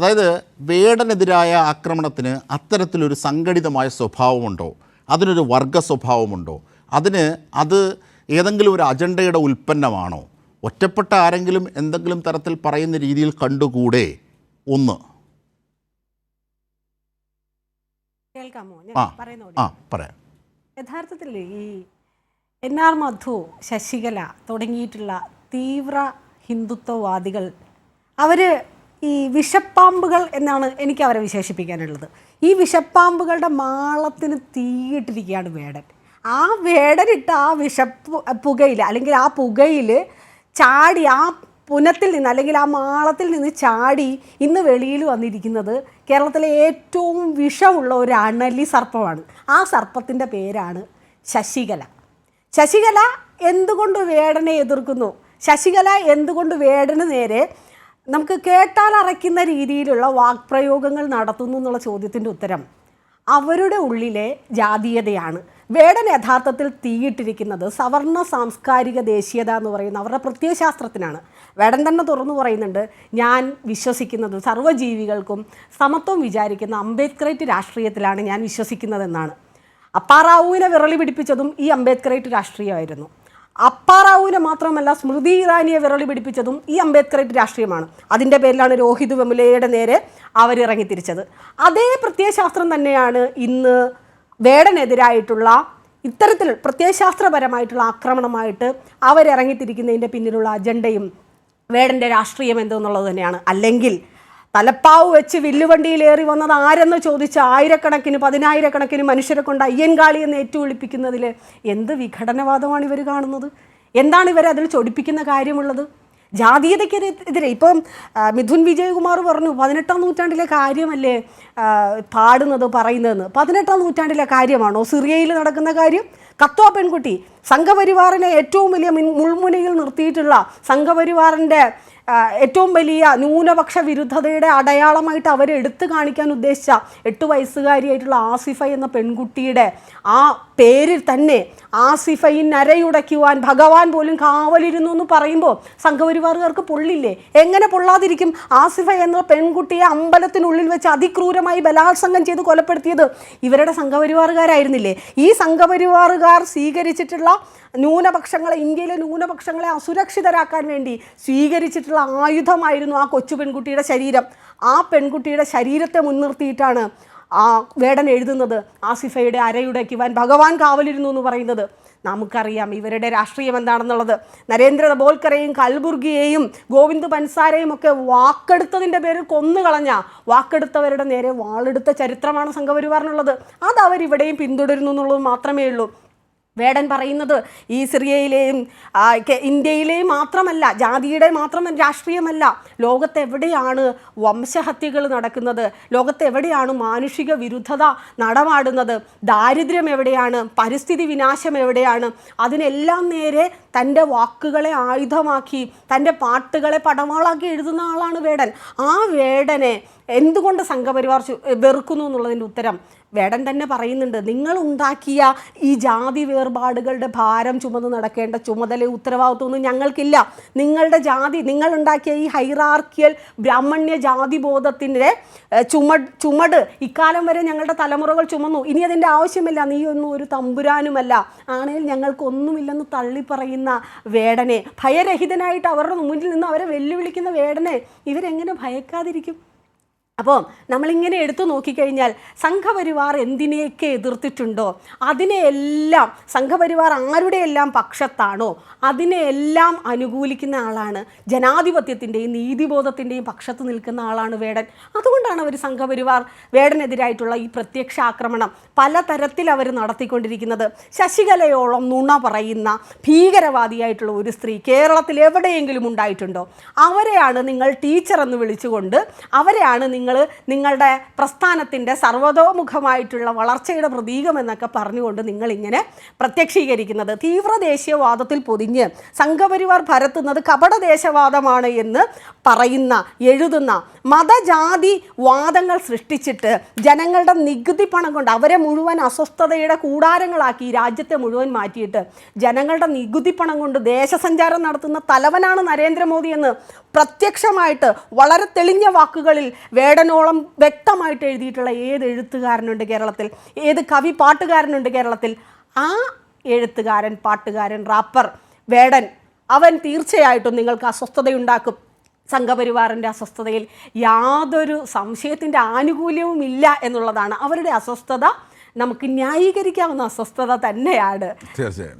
അതായത് വേടനെതിരായ ആക്രമണത്തിന് അത്തരത്തിലൊരു സംഘടിതമായ സ്വഭാവമുണ്ടോ? അതിനൊരു വർഗ സ്വഭാവമുണ്ടോ? അതിന് അത് ഏതെങ്കിലും ഒരു അജണ്ടയുടെ ഉൽപ്പന്നമാണോ? ഒറ്റപ്പെട്ട ആരെങ്കിലും എന്തെങ്കിലും തരത്തിൽ പറയുന്ന രീതിയിൽ കണ്ടുകൂടെ? ഒന്ന്. കേൾക്കാമോ? ആ പറയാം. യഥാർത്ഥത്തിൽ ഈ എൻ ആർ മധു ശശികല തുടങ്ങിയിട്ടുള്ള തീവ്ര ഹിന്ദുത്വവാദികൾ അവർ ഈ വിഷപ്പാമ്പുകൾ എന്നാണ് എനിക്ക് അവരെ വിശേഷിപ്പിക്കാനുള്ളത്. ഈ വിഷപ്പാമ്പുകളുടെ മാളത്തിന് തീയിട്ടിരിക്കുകയാണ് വേടൻ. ആ വേടനിട്ട് ആ വിഷപ്പ് പുകയിൽ അല്ലെങ്കിൽ ആ പുകയിൽ ചാടി ആ പുനത്തിൽ നിന്ന് അല്ലെങ്കിൽ ആ മാളത്തിൽ നിന്ന് ചാടി ഇന്ന് വെളിയിൽ വന്നിരിക്കുന്നത് കേരളത്തിലെ ഏറ്റവും വിഷമുള്ള ഒരു അണലി സർപ്പമാണ്. ആ സർപ്പത്തിന്റെ പേരാണ് ശശികല. ശശികല എന്തുകൊണ്ട് വേടനെ എതിർക്കുന്നു? ശശികല എന്തുകൊണ്ട് വേടന് നേരെ നമുക്ക് കേട്ടാൽ അറയ്ക്കുന്ന രീതിയിലുള്ള വാക്പ്രയോഗങ്ങൾ നടത്തുന്നു എന്നുള്ള ചോദ്യത്തിന്റെ ഉത്തരം അവരുടെ ഉള്ളിലെ ജാതീയതയാണ്. വേടൻ യഥാർത്ഥത്തിൽ തീയിട്ടിരിക്കുന്നത് സവർണ സാംസ്കാരിക ദേശീയത എന്ന് പറയുന്ന അവരുടെ പ്രത്യയശാസ്ത്രത്തിനാണ് വേടൻ തന്നെ തുറന്നു പറയുന്നുണ്ട് ഞാൻ വിശ്വസിക്കുന്നത് സർവജീവികൾക്കും സമത്വം വിചാരിക്കുന്ന അംബേദ്കറേറ്റ് രാഷ്ട്രീയത്തിലാണ് ഞാൻ വിശ്വസിക്കുന്നതെന്നാണ്. അപ്പാറാവുവിനെ വിറളി പിടിപ്പിച്ചതും ഈ അംബേദ്കറേറ്റ് രാഷ്ട്രീയമായിരുന്നു. അപ്പാറാവുവിനെ മാത്രമല്ല സ്മൃതി ഇറാനിയെ വിരളി പിടിപ്പിച്ചതും ഈ അംബേദ്കറേറ്റ് രാഷ്ട്രീയമാണ്. അതിന്റെ പേരിലാണ് രോഹിത് വെമുലയുടെ നേരെ അവരിറങ്ങി തിരിച്ചത്. അതേ പ്രത്യയശാസ്ത്രം തന്നെയാണ് ഇന്ന് വേടനെതിരായിട്ടുള്ള ഇത്തരത്തിൽ പ്രത്യയശാസ്ത്രപരമായിട്ടുള്ള ആക്രമണമായിട്ട് അവരിറങ്ങിത്തിരിക്കുന്നതിന്റെ പിന്നിലുള്ള അജണ്ടയും വേടന്റെ രാഷ്ട്രീയം എന്തെന്നുള്ളത് തന്നെയാണ്. അല്ലെങ്കിൽ തലപ്പാവ് വെച്ച് വില്ലുവണ്ടിയിലേറി വന്നത് ആരെന്ന് ചോദിച്ച് ആയിരക്കണക്കിന് പതിനായിരക്കണക്കിന് മനുഷ്യരെ കൊണ്ട് അയ്യൻകാളി എന്ന് ഏറ്റുവിളിപ്പിക്കുന്നതിൽ എന്ത് വിഘടനവാദമാണ് ഇവർ കാണുന്നത്? എന്താണ് ഇവർ അതിൽ ചൊടിപ്പിക്കുന്ന കാര്യമുള്ളത്? ജാതീയതയ്ക്കെതിരെ ഇപ്പം മിഥുൻ വിജയകുമാർ പറഞ്ഞു പതിനെട്ടാം നൂറ്റാണ്ടിലെ കാര്യമല്ലേ പാടുന്നത് പറയുന്നതെന്ന്. പതിനെട്ടാം നൂറ്റാണ്ടിലെ കാര്യമാണോ? സിറിയയിൽ നടക്കുന്ന കാര്യം? കത്തോ പെൺകുട്ടി. സംഘപരിവാറിനെ ഏറ്റവും വലിയ മുൾമുനയിൽ നിർത്തിയിട്ടുള്ള സംഘപരിവാറിന്റെ ഏറ്റവും വലിയ ന്യൂനപക്ഷ വിരുദ്ധതയുടെ അടയാളമായിട്ട് അവരെ എടുത്തു കാണിക്കാൻ ഉദ്ദേശിച്ച എട്ട് വയസ്സുകാരിയായിട്ടുള്ള ആസിഫ എന്ന പെൺകുട്ടിയുടെ ആ പേരിൽ തന്നെ ആസിഫയിൻ നരയുടയ്ക്കുവാൻ ഭഗവാൻ പോലും കാവലിരുന്നു എന്ന് പറയുമ്പോൾ സംഘപരിവാറുകാർക്ക് പൊള്ളില്ലേ? എങ്ങനെ പൊള്ളാതിരിക്കും? ആസിഫ എന്ന പെൺകുട്ടിയെ അമ്പലത്തിനുള്ളിൽ വെച്ച് അതിക്രൂരമായി ബലാത്സംഗം ചെയ്ത് കൊലപ്പെടുത്തിയത് ഇവരുടെ സംഘപരിവാറുകാരായിരുന്നില്ലേ? ഈ സംഘപരിവാറുകാർ സ്വീകരിച്ചിട്ടുള്ള ന്യൂനപക്ഷങ്ങളെ ഇന്ത്യയിലെ ന്യൂനപക്ഷങ്ങളെ അസുരക്ഷിതരാക്കാൻ വേണ്ടി സ്വീകരിച്ചിട്ടുള്ള ആയുധമായിരുന്നു ആ കൊച്ചു പെൺകുട്ടിയുടെ ശരീരം. ആ പെൺകുട്ടിയുടെ ശരീരത്തെ മുൻനിർത്തിയിട്ടാണ് ആ വേടൻ എഴുതുന്നത്. ആസിഫയുടെ അരയുടയ്ക്കുവാൻ ഭഗവാൻ കാവലിരുന്നു എന്ന് പറയുന്നത്. നമുക്കറിയാം ഇവരുടെ രാഷ്ട്രീയം എന്താണെന്നുള്ളത്. നരേന്ദ്ര ബോൽക്കറേയും കൽബുർഗിയെയും ഗോവിന്ദ് പൻസാരയും ഒക്കെ വാക്കെടുത്തതിന്റെ പേരിൽ കൊന്നുകളഞ്ഞ വാക്കെടുത്തവരുടെ നേരെ വാളെടുത്ത ചരിത്രമാണ് സംഘപരിവാറിനുള്ളത്. അത് അവരിവിടെയും പിന്തുടരുന്നു എന്നുള്ളത് മാത്രമേ ഉള്ളൂ. വേടൻ പറയുന്നത് ഈ സിറിയയിലെയും ഇന്ത്യയിലെയും മാത്രമല്ല ജാതിയുടെ മാത്രം രാഷ്ട്രീയമല്ല ലോകത്തെവിടെയാണ് വംശഹത്യകൾ നടക്കുന്നത് ലോകത്തെവിടെയാണ് മാനുഷിക വിരുദ്ധത നടമാടുന്നത് ദാരിദ്ര്യം എവിടെയാണ് പരിസ്ഥിതി വിനാശം എവിടെയാണ് അതിനെല്ലാം നേരെ തന്റെ വാക്കുകളെ ആയുധമാക്കി തന്റെ പാട്ടുകളെ പടവാളാക്കി എഴുതുന്ന ആളാണ് വേടൻ. ആ വേടനെ എന്തുകൊണ്ട് സംഘപരിവാർ വെറുക്കുന്നു എന്നുള്ളതിന്റെ ഉത്തരം വേടൻ തന്നെ പറയുന്നുണ്ട്. നിങ്ങൾ ഉണ്ടാക്കിയ ഈ ജാതി വേർപാടുകളുടെ ഭാരം ചുമന്ന് നടക്കേണ്ട ചുമതല ഉത്തരവാദിത്വമൊന്നും ഞങ്ങൾക്കില്ല. നിങ്ങളുടെ ജാതി നിങ്ങൾ ഉണ്ടാക്കിയ ഈ ഹൈറാർക്കിയൽ ബ്രാഹ്മണ്യ ജാതി ബോധത്തിന്റെ ചുമട് ചുമട് ഇക്കാലം വരെ ഞങ്ങളുടെ തലമുറകൾ ചുമന്നു. ഇനി അതിന്റെ ആവശ്യമില്ല. നീ ഒന്നും ഒരു തമ്പുരാനുമല്ല. ആണെങ്കിൽ ഞങ്ങൾക്കൊന്നുമില്ലെന്ന് തള്ളിപ്പറയുന്ന വേടനെ. ഭയരഹിതനായിട്ട് അവരുടെ മുന്നിൽ നിന്ന് അവരെ വെല്ലുവിളിക്കുന്ന വേടനെ. ഇവരെങ്ങനെ ഭയക്കാതിരിക്കും? അപ്പോൾ നമ്മളിങ്ങനെ എടുത്തു നോക്കിക്കഴിഞ്ഞാൽ സംഘപരിവാർ എന്തിനെയൊക്കെ എതിർത്തിട്ടുണ്ടോ? അതിനെയെല്ലാം സംഘപരിവാർ ആരുടെയെല്ലാം പക്ഷത്താണോ? അതിനെയെല്ലാം അനുകൂലിക്കുന്ന ആളാണ് ജനാധിപത്യത്തിന്റെയും നീതിബോധത്തിന്റെയും പക്ഷത്ത് നിൽക്കുന്ന ആളാണ് വേടൻ. അതുകൊണ്ടാണ് അവർ സംഘപരിവാർ വേടനെതിരായിട്ടുള്ള ഈ പ്രത്യക്ഷ ആക്രമണം പലതരത്തിൽ അവർ നടത്തിക്കൊണ്ടിരിക്കുന്നത്. ശശികലയോളം നുണ പറയുന്ന ഭീകരവാദിയായിട്ടുള്ള ഒരു സ്ത്രീ കേരളത്തിൽ എവിടെയെങ്കിലും ഉണ്ടായിട്ടുണ്ടോ? അവരെയാണ് നിങ്ങൾ ടീച്ചർ എന്ന് വിളിച്ചുകൊണ്ട് അവരെയാണ് നിങ്ങൾ നിങ്ങൾ നിങ്ങളുടെ പ്രസ്ഥാനത്തിന്റെ സർവതോമുഖമായിട്ടുള്ള വളർച്ചയുടെ പ്രതീകം എന്നൊക്കെ പറഞ്ഞുകൊണ്ട് നിങ്ങളിങ്ങനെ പ്രത്യക്ഷീകരിക്കുന്നത്. തീവ്ര ദേശീയവാദത്തിൽ പൊതിഞ്ഞ് സംഘപരിവാർ പരത്തുന്നത് കപട ദേശവാദമാണ് എന്ന് പറയുന്ന എഴുതുന്ന മതജാതി വാദങ്ങൾ സൃഷ്ടിച്ചിട്ട് ജനങ്ങളുടെ നികുതി പണം കൊണ്ട് അവരെ മുഴുവൻ അസ്വസ്ഥതയുടെ കൂടാരങ്ങളാക്കി രാജ്യത്തെ മുഴുവൻ മാറ്റിയിട്ട് ജനങ്ങളുടെ നികുതി പണം കൊണ്ട് ദേശസഞ്ചാരം നടത്തുന്ന തലവനാണ് നരേന്ദ്രമോദി എന്ന് പ്രത്യക്ഷമായിട്ട് വളരെ തെളിഞ്ഞ വാക്കുകളിൽ വേടനോളം വ്യക്തമായിട്ട് എഴുതിയിട്ടുള്ള ഏത് എഴുത്തുകാരനുണ്ട് കേരളത്തിൽ? ഏത് കവി പാട്ടുകാരനുണ്ട് കേരളത്തിൽ? ആ എഴുത്തുകാരൻ പാട്ടുകാരൻ റാപ്പർ വേടൻ അവൻ തീർച്ചയായിട്ടും നിങ്ങൾക്ക് അസ്വസ്ഥതയുണ്ടാക്കും. സംഘപരിവാറിന്റെ അസ്വസ്ഥതയിൽ യാതൊരു സംശയത്തിന്റെ ആനുകൂല്യവും ഇല്ല എന്നുള്ളതാണ്. അവരുടെ അസ്വസ്ഥത നമുക്ക് ന്യായീകരിക്കാവുന്ന അസ്വസ്ഥത തന്നെയാണ്. തീർച്ചയായും.